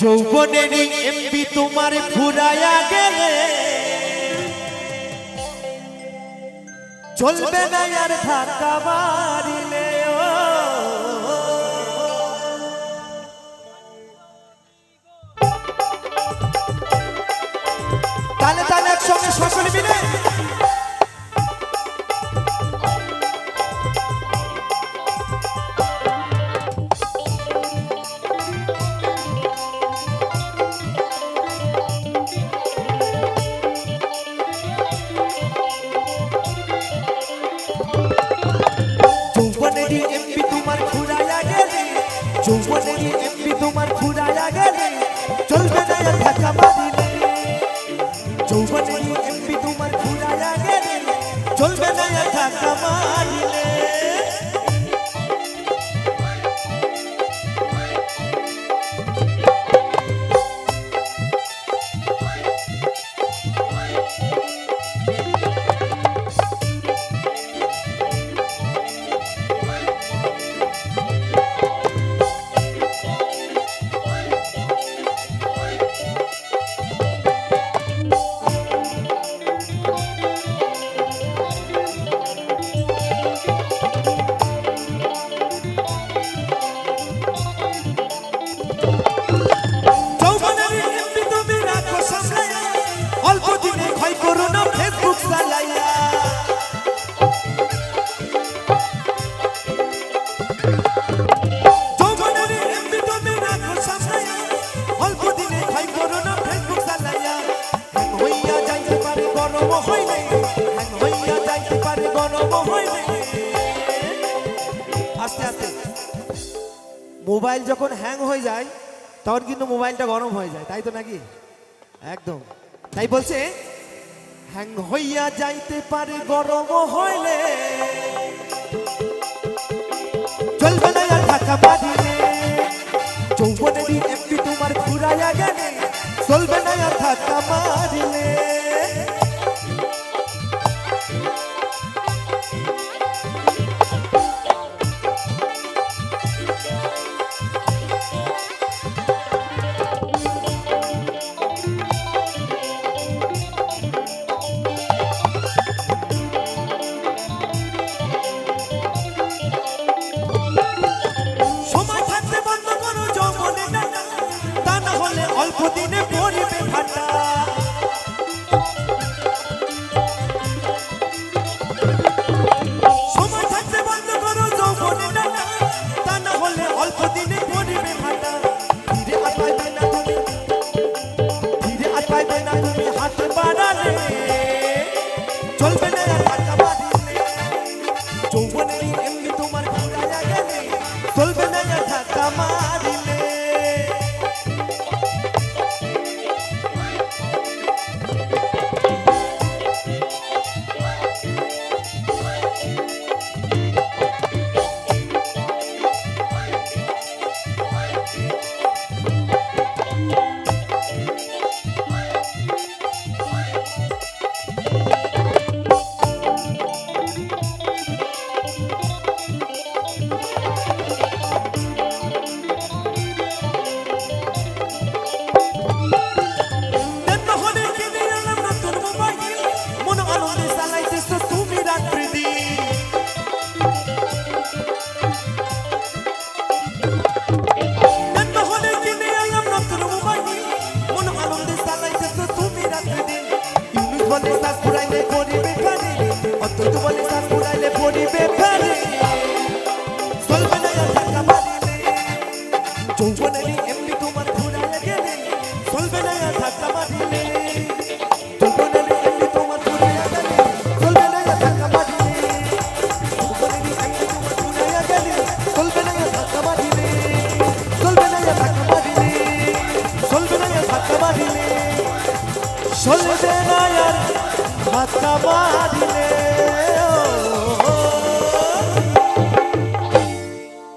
যৌবনেরই MB তোমার ফুরায়া গেলে। চলবে না আর ধাক্কা মারিলে তালে তালে একসঙ্গে শ্বাস নিবি না तुमर फुराया गेली चलबे ना धक्का मारिले चौबन की एमपी तुमर फुराया गेली चलबे ना धक्का मारिले মোবাইল যখন হ্যাং হয়ে যায়, তখন কিন্তু মোবাইলটা গরম হয়ে যায়, তাই তো নাকি? একদম। তাই বলছে হ্যাং হইয়া যাইতে পারে গরম হইলে। চলবে না আর হাত বাড়িলে